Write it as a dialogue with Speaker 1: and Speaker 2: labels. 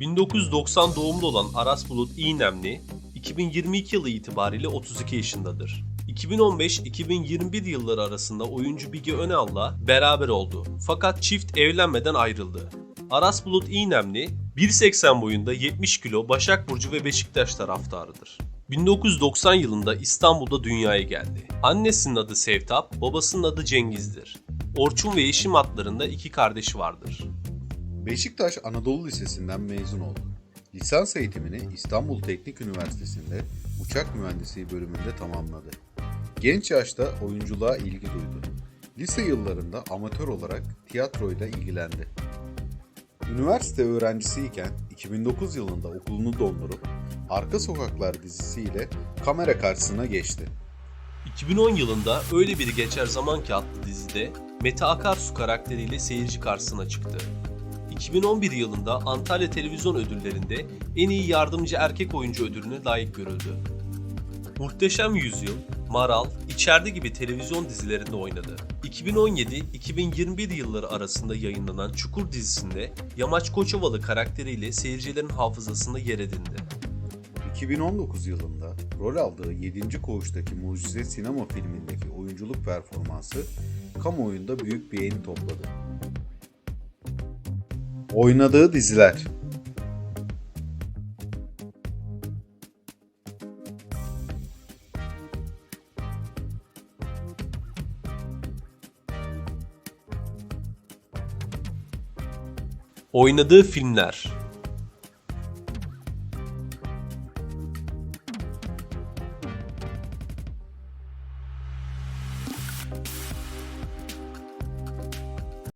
Speaker 1: 1990 doğumlu olan Aras Bulut İynemli, 2022 yılı itibariyle 32 yaşındadır. 2015-2021 yılları arasında oyuncu Bige Önal'la beraber oldu. Fakat çift evlenmeden ayrıldı. Aras Bulut İynemli, 1.80 boyunda 70 kilo Başak Burcu ve Beşiktaş taraftarıdır. 1990 yılında İstanbul'da dünyaya geldi. Annesinin adı Sevtap, babasının adı Cengiz'dir. Orçun ve Yeşim adlarında iki kardeşi vardır.
Speaker 2: Beşiktaş Anadolu Lisesi'nden mezun oldu. Lisans eğitimini İstanbul Teknik Üniversitesi'nde uçak mühendisliği bölümünde tamamladı. Genç yaşta oyunculuğa ilgi duydu. Lise yıllarında amatör olarak tiyatroyla ilgilendi. Üniversite öğrencisiyken 2009 yılında okulunu dondurup Arka Sokaklar dizisiyle kamera karşısına geçti.
Speaker 1: 2010 yılında Öyle Biri Geçer Zaman ki adlı dizide Mete Akarsu karakteriyle seyirci karşısına çıktı. 2011 yılında Antalya Televizyon Ödülleri'nde en iyi yardımcı erkek oyuncu ödülüne layık görüldü. Muhteşem Yüzyıl, Maral, İçeride gibi televizyon dizilerinde oynadı. 2017-2021 yılları arasında yayınlanan Çukur dizisinde Yamaç Koçovalı karakteriyle seyircilerin hafızasında yer edindi.
Speaker 2: 2019 yılında rol aldığı 7. Koğuş'taki Mucize sinema filmindeki oyunculuk performansı kamuoyunda büyük beğeni topladı. Oynadığı diziler.
Speaker 1: Oynadığı filmler